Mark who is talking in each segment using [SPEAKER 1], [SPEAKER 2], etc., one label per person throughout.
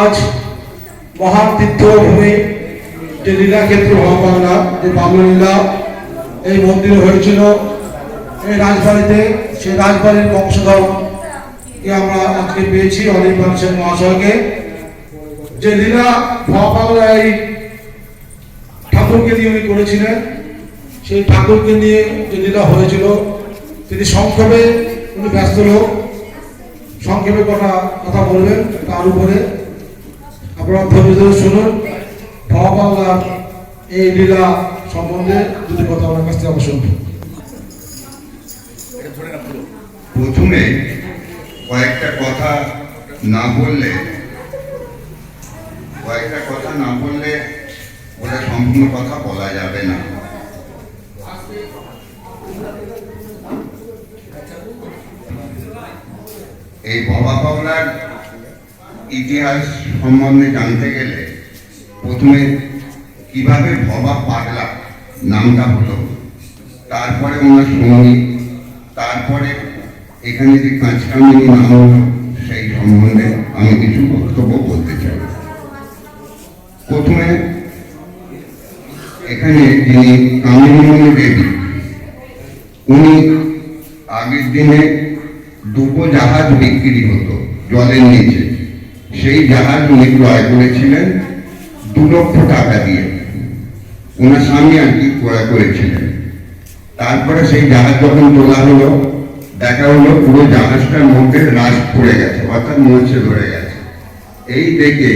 [SPEAKER 1] আজ মহান তীর্থভূমি যে লীলাক্ষেত্র মহাবাংলা যে বাংলা এই মন্দির হয়েছিল, এই রাজবাড়িতে, সেই রাজবাড়ির বংশধর আমরা আজকে পেয়েছি অনির্বাণ সেন মহাশয়কে। যে লীলা মহাবাংলা এই ঠাকুরকে নিয়ে উনি করেছিলেন, সেই ঠাকুরকে নিয়ে যে লীলা হয়েছিল, তিনি সংক্ষেপে উনি ব্যস্ত লোক, সংক্ষেপে কথা কথা বলবেন, তার উপরে আপনারা ধরে শুনুন। বাংলার এই লীলা সম্বন্ধে দুটি কথা আমার কাছ থেকে শুনব।
[SPEAKER 2] প্রথমে কয়েকটা কথা না বললে, কয়েকটা কথা না বললে ওটা সম্পূর্ণ কথা বলা যাবে না। এই বাবা পাগলার ইতিহাস সম্বন্ধে জানতে গেলে প্রথমে কীভাবে ভবা পাগলা নামটা হলো, তারপরে ওনার সঙ্গী, তারপরে এখানে যে কাঁচকামিনী নাম হলো, সেই সম্বন্ধে আমি কিছু বক্তব্য বলতে চাই। প্রথমে এখানে যিনি কামিনী দেবী, উনি আগের দিনে দুটো জাহাজ বিক্রি হতো জলের নিচে। সেই জাহাজ উনি ক্রয় করেছিলেন দু লক্ষ টাকা দিয়ে। ওনার স্বামী আর কি ক্রয় করেছিলেন। তারপরে সেই জাহাজ যখন তোলা হলো, দেখা হলো পুরো জাহাজটার মধ্যে রাস পড়ে গেছে, অর্থাৎ মরছে, ধরে গেছে। এই দেখে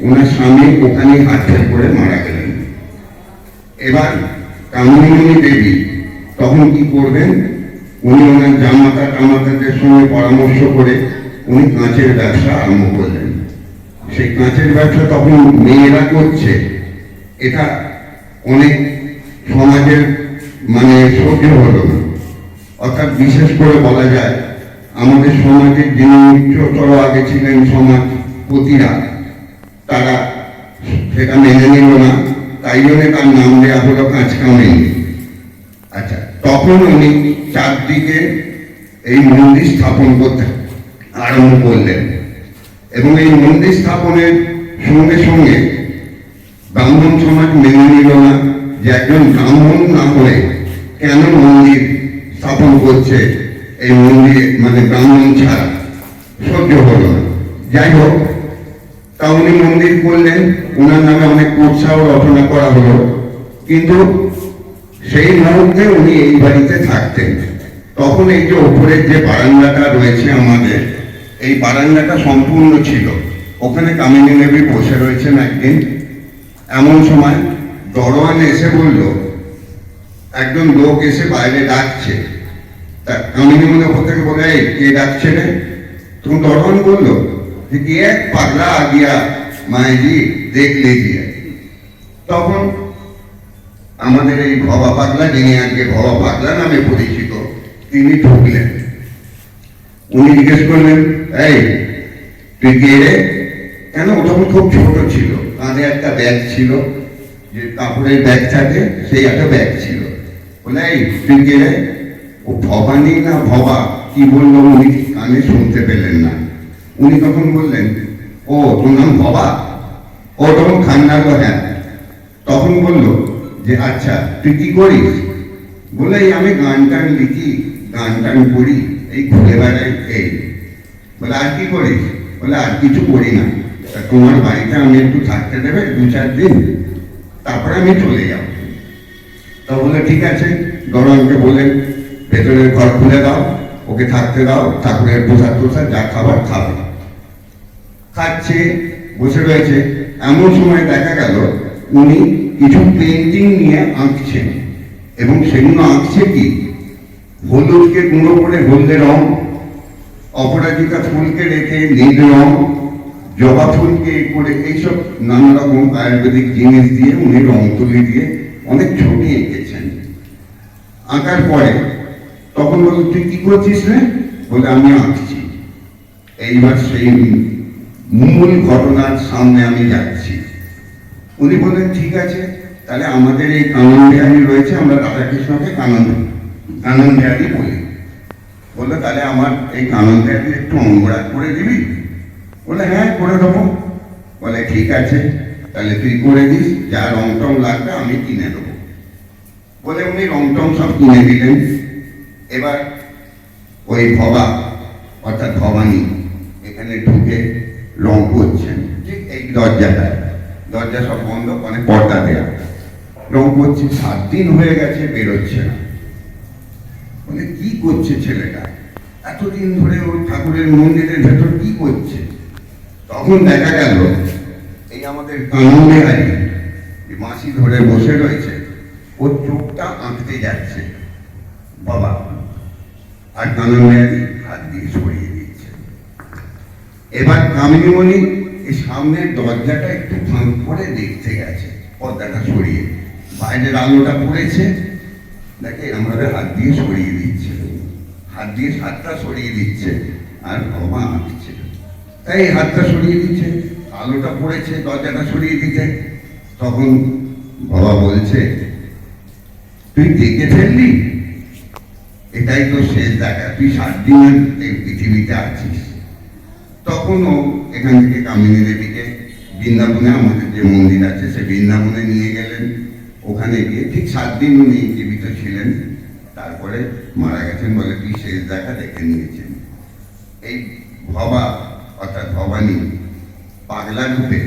[SPEAKER 2] ওনার স্বামী ওখানেই হাতছাড় করে মারা গেলেন। এবার কামিনী দেবী তখন কি করবেন? উনি ওনার জামাতা টামাতাদের সঙ্গে পরামর্শ করে উনি কাঁচের ব্যবসা আরম্ভ করলেন। সেই কাঁচের ব্যবসা তখন মেয়েরা করছে, এটা অনেক সমাজের মানে সহ্য হলো না। অর্থাৎ বিশেষ করে বলা যায়, আমাদের সমাজের যিনি উচ্চতর আগে ছিলেন সমাজপতিরা, তারা সেটা মেনে নিল না, তাই জন্য তার নাম দেওয়া হলো কাঁচকামিনী আচ্ছা তখন উনি চারদিকে এই মন্দির স্থাপন করতে আরম্ভ করলেন। এবং এই মন্দির স্থাপনের সঙ্গে সঙ্গে ব্রাহ্মণ সমাজ মেনে নিল না যে একজন ব্রাহ্মণ না হয়ে কেন মন্দির স্থাপন করছে? এই মন্দিরে মানে ব্রাহ্মণ ছাড়া সহ্য হলো না। যাই হোক, তা উনি মন্দির করলেন। ওনার নামে অনেক উৎসাহ রচনা করা হলো। কিন্তু সেই মুহূর্তে উনি এই বাড়িতে থাকতেন। তখন এই যে ওপরের যে বারান্দাটা রয়েছে আমাদের এই বারান্দাটা সম্পূর্ণ ছিল। ওখানে কামিনী দেবী বসে রয়েছেন একদিন। এমন সময় দরওয়ান এসে বলল একজন লোক এসে বাইরে ডাকছে। তা কামিনী মনে ওপর থেকে বলে "এই, কে ডাকছে রে? তুমি দরওয়ান বলল যে কি এক পাগলা আ গিয়া মায়েজি দেখ লিজিয়ে তখন আমাদের এই ভবা পাগলা যিনি আজকে ভবা পাগলা নামে পরিচিত তিনি ঢুকলেন। উনি জিজ্ঞেস করলেন, এই, তুই রে? কেন? ও তখন খুব ছোট ছিল। কাঁধে একটা ব্যাগ ছিল। যে কাপড়ের ব্যাগ থাকে, সেই একটা ব্যাগ ছিল। বলে, এই, তুই রে? ও, ভবানী না ভবা? কি বলল উনি? কানে শুনতে পেলেন না। উনি তখন বললেন, ও, তোর নাম ভবা? ও তখন খান্নার হ্যাঁ। তখন বলল যে আচ্ছা তুই কি করিস? বলে আমি গান টান লিখি গান টান করি। এই ঘুরে বেড়াই এই। বলে, আর কি করিস? বলে, আর কিছু করি না। তোমার বাড়িতে আমি একটু থাকতে দেবে, দু চার দিন। তারপরে আমি চলে যাব। তা বলে, ঠিক আছে। গরমকে বলেন ভেতরের ঘর খুলে দাও, ওকে থাকতে দাও, ঠাকুরের প্রসাদ প্রসাদ যা খাবার খাবে। খাচ্ছে, বসে রয়েছে। এমন সময় দেখা গেল, উনি কিছু পেন্টিং নিয়ে আঁকছেন। এবং সেগুলো আঁকছে কি? হলুদকে গুঁড়ো করে হলদে রং, অপরাজিতা ফুলকে রেখে নীল রং, জবা ফুলকে করে এইসব নানা রকম আয়ুর্বেদিক জিনিস দিয়ে উনি রং তুলি দিয়ে অনেক ছবি এঁকেছেন। আঁকার পরে তখন বলল, তুই কি করছিস রে? বলে, আমি আঁকছি। এইবার সেই মূল ঘটনার সামনে আমি যাচ্ছি। উনি বললেন, ঠিক আছে, তাহলে আমাদের এই কানন বিহারী রয়েছে, আমরা রাধাকৃষ্ণকে কানন কানন বিহারী বলি বলল, তাহলে আমার এই কানন বিহারী একটু অঙ্গরাগ করে দিবি? বলে হ্যাঁ করে দেবো। বলে, ঠিক আছে, তাহলে তুই করে দিস, যা রং টং লাগবে আমি কিনে দেবো। বলে উনি রং টং সব কিনে দিলেন। এবার ওই ভবা, অর্থাৎ ভবানী, এখানে ঢুকে রং করছেন, ঠিক এই দরজাটা দরজা সব বন্ধ মানে পর্দা দেয়া। রং করছে সাত দিন হয়ে গেছে, বেরোচ্ছে না। বলে কি করছে ছেলেটা? এতদিন ধরে ওই ঠাকুরের মন্দিরের ভেতর কি করছে? তখন দেখা গেল, এই আমাদের কানুন বিহারি মাসি ধরে বসে রয়েছে, ওর চোখটা আঁকতে যাচ্ছে। বাবা, আর কানুন বিহারি হাত দিয়ে সরিয়ে দিচ্ছে। এবার কামিনীমণি এই সামনের দরজাটা একটু ফাঁক করে দেখতে গেছে, পর্দাটা সরিয়ে। বাইরের আলোটা পড়েছে দেখে আমাদের হাত দিয়ে সরিয়ে দিচ্ছে। হাত দিয়ে হাতটা সরিয়ে দিচ্ছে আর বাবা আঁকছে। তাই হাতটা সরিয়ে দিচ্ছে, আলোটা পড়েছে, দরজাটা সরিয়ে দিতে তখন বাবা বলছে, তুই দেখে ফেললি? এটাই তো শেষ দেখা। তুই সাত দিন এই পৃথিবীতে আছিস। তখনও এখান থেকে কামিনী দেবীকে বৃন্দাবনে, আমাদের যে মন্দির আছে, সে বৃন্দাবনে নিয়ে গেলেন। ওখানে গিয়ে ঠিক সাত দিন উনি জীবিত ছিলেন তারপরে মারা গেছেন বলে তুই শেষ দেখা দেখে নিয়েছেন। এই ভবা অর্থাৎ ভবানী পাগলা রূপে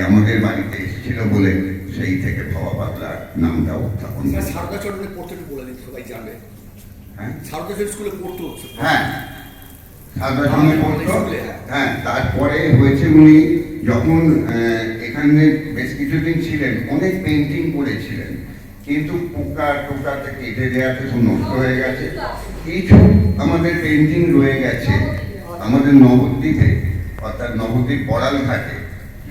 [SPEAKER 2] আমাদের বাড়িতে এসেছিল বলে সেই থেকে ভবা পাগলা নামটা উত্থাপন হয়েছে।
[SPEAKER 3] পড়তে বলে দিন সবাই জানবে।
[SPEAKER 2] হ্যাঁ?
[SPEAKER 3] সারদা চরণ স্কুলে পড়তো
[SPEAKER 2] হ্যাঁ। পড়তো।
[SPEAKER 3] হ্যাঁ।
[SPEAKER 2] হ্যাঁ তারপরে হয়েছে উনি যখন এখানে বেশ কিছুদিন ছিলেন অনেক পেন্টিং করেছিলেন। কিন্তু পোকা টোকাতে কেটে দেওয়াতে সব নষ্ট হয়ে গেছে। কিছু আমাদের পেন্টিং রয়ে গেছে। আমাদের নবদ্বীপে, অর্থাৎ নবদ্বীপ বড়াল ঘাটে,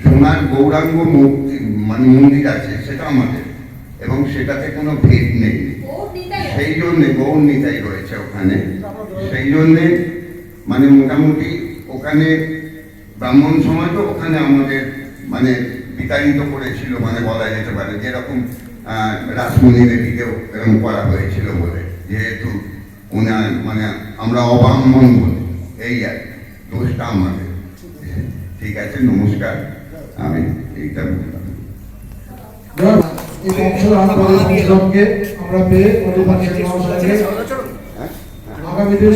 [SPEAKER 2] সোনার গৌরাঙ্গ মূর্তি মানে মন্দির আছে, সেটা আমাদের। এবং সেটাতে কোনো ভেদ নেই। সেই জন্যে গৌর নিতাই রয়েছে ওখানে। সেই জন্যে মানে মোটামুটি ওখানে ব্রাহ্মণ সমাজও ওখানে আমাদের মানে বিতাড়িত করেছিল মানে বলা যেতে পারে। যেরকম আহ, রাসমণি এরকম করা হয়েছিল বলে। যেহেতু ওনার মানে আমরা অব্রাহ্মণ বলি এই আর দোষটা আমাদের। ঠিক আছে নমস্কার। আমি এইটা বললাম।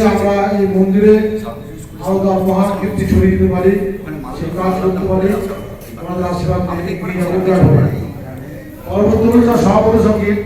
[SPEAKER 1] আমরা এই মন্দিরে ছড়িয়ে দিতে পারি আশীর্বাদ নিয়ে নিয়ে যাব জয় ভোলে। পরবর্তী সভাপতি সংগীত